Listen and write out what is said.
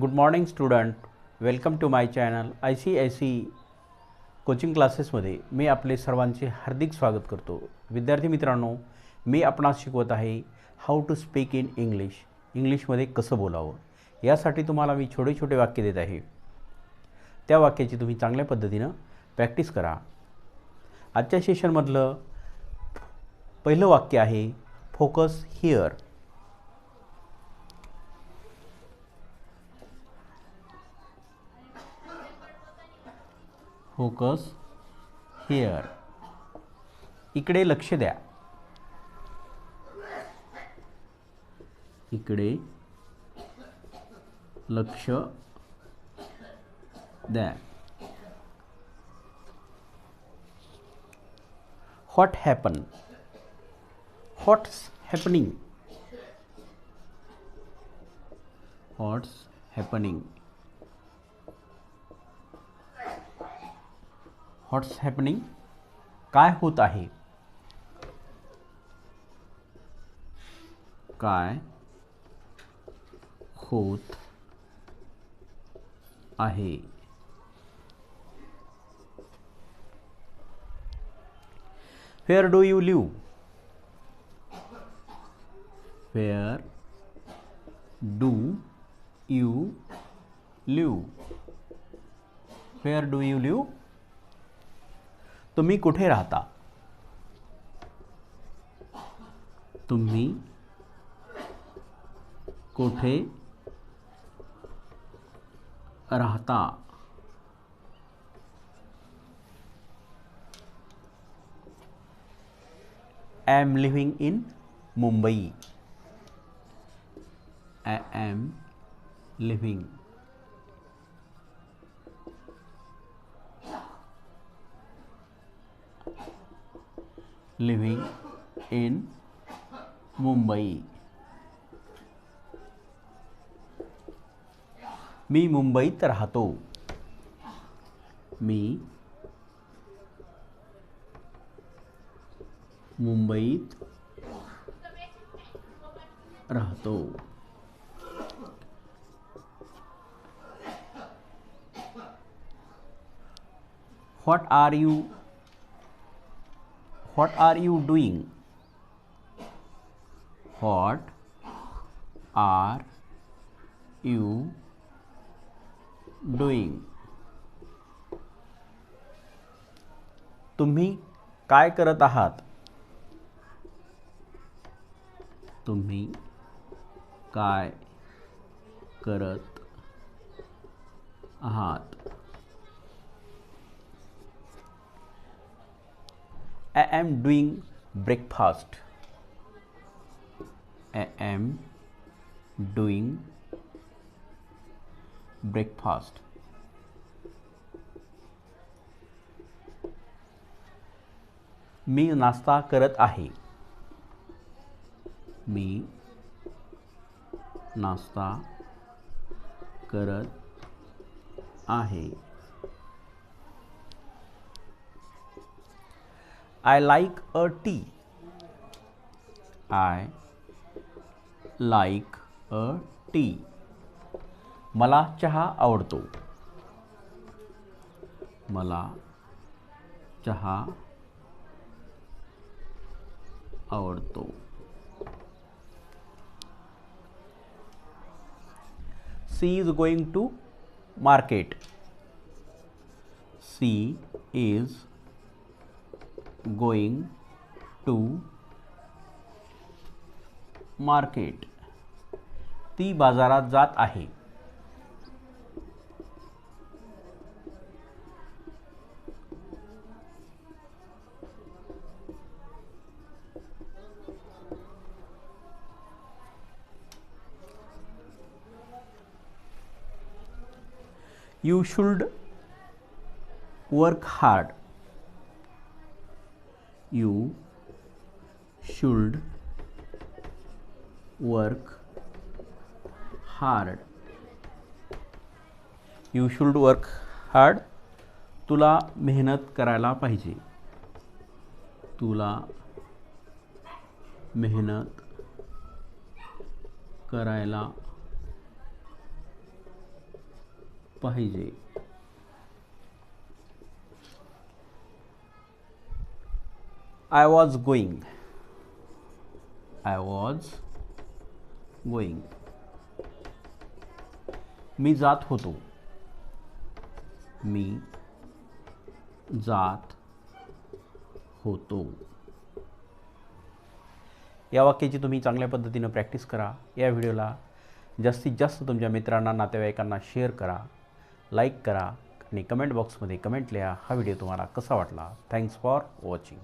Good morning student welcome to my channel I C I C coaching क्लासेसमध्ये मी आपले सर्वांचे हार्दिक स्वागत करतो. विद्यार्थी मित्रांनो मी आपणास शिकवत आहे how to speak in English इंग्लिशमध्ये कसं बोलावं? यासाठी तुम्हाला मी छोटे छोटे वाक्य देत आहे. त्या वाक्याची तुम्ही चांगल्या पद्धतीनं प्रॅक्टिस करा. आजच्या सेशनमधलं पहिलं वाक्य आहे फोकस हिअर फोकस हिअर इकडे लक्ष द्या. इकडे लक्ष द्या. What happen what's happening what's what's happening काय होत आहे काय होत आहे। Where do you live where do you live where do you live तुम्ही कुठे राहता? तुम्ही कुठे राहता? I am living in Mumbai I am living living in Mumbai मी मुंबईत राहतो. मी मुंबईत राहतो. What are you what are you doing what are you doing तुम्ही काय करत आहात तुम्ही काय करत आहात I am doing breakfast. I am doing breakfast. मी नाश्ता करत आहे मी नाश्ता करत आहे I like a tea. I like a tea. मला चहा आवडतो मला चहा आवडतो she is going to market she is going to market ती बाजारात जात आहे. You should work hard you should work hard you should work hard तुला मेहनत करायला पाहिजे तुला मेहनत करायला पाहिजे I was going I was going मी जात होतो. मी जात होतो. या वाक्याची तुम्ही चांगल्या पद्धतीनं प्रॅक्टिस करा. या व्हिडिओला जास्तीत जास्त तुमच्या मित्रांना नातेवाईकांना शेअर करा. लाईक करा आणि कमेंट बॉक्समध्ये कमेंट लिहा. हा व्हिडिओ तुम्हाला कसा वाटला? Thanks for watching